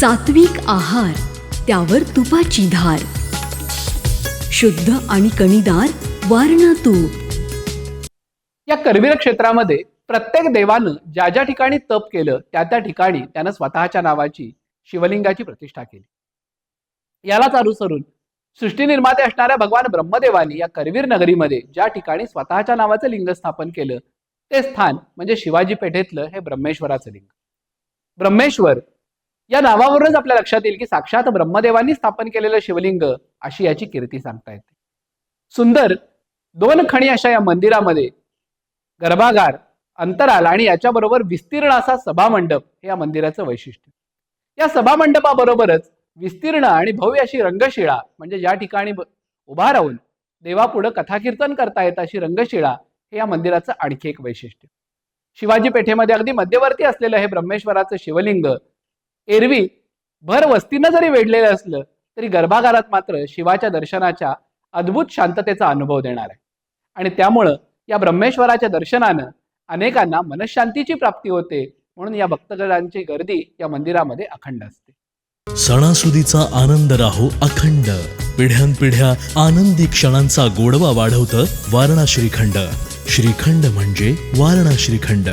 सात्विक आहार त्यावर तुपाची धार. शुद्ध आणि कणीदार वारणा तूप. या करवीर क्षेत्रामध्ये प्रत्येक देवानं ज्या ज्या ठिकाणी तप केलं त्या त्या ठिकाणी त्यानं स्वतःच्या नावाची शिवलिंगाची प्रतिष्ठा केली. यालाच अनुसरून सृष्टी निर्माते असणाऱ्या भगवान ब्रह्मदेवानी या करवीर नगरीमध्ये ज्या ठिकाणी स्वतःच्या नावाचं लिंग स्थापन केलं ते स्थान म्हणजे शिवाजी पेठेतलं हे ब्रह्मेश्वराचं लिंग. ब्रह्मेश्वर या नावावरूनच आपल्या लक्षात येईल की साक्षात ब्रह्मदेवांनी स्थापन केलेलं शिवलिंग अशी याची कीर्ती सांगता येते. सुंदर दोन खणी अशा या मंदिरामध्ये गर्भागार अंतराल आणि याच्याबरोबर विस्तीर्ण असा सभामंडप हे या मंदिराचं वैशिष्ट्य या सभामंडपाबरोबरच विस्तीर्ण आणि भव्य अशी रंगशिळा म्हणजे ज्या ठिकाणी उभा राहून देवापुढं कथाकीर्तन करता येत अशी रंगशिळा हे या मंदिराचं आणखी एक वैशिष्ट्य शिवाजी पेठेमध्ये अगदी मध्यवर्ती असलेलं हे ब्रह्मेश्वराचं शिवलिंग एरवी भर वस्तीनं जरी वेढलेलं असलं तरी गर्भागारात मात्र शिवाच्या दर्शनाच्या अद्भुत शांततेचा अनुभव देणार आहे. आणि त्यामुळं या ब्रह्मेश्वराच्या दर्शनानं अनेकांना मनशांतीची प्राप्ती होते म्हणून या भक्तगणांची गर्दी या मंदिरामध्ये अखंड असते. सणासुदीचा आनंद राहो अखंड. पिढ्यानपिढ्या आनंदी क्षणांचा गोडवा वाढवतं वारणा श्रीखंड श्रीखंड म्हणजे वारणा श्रीखंड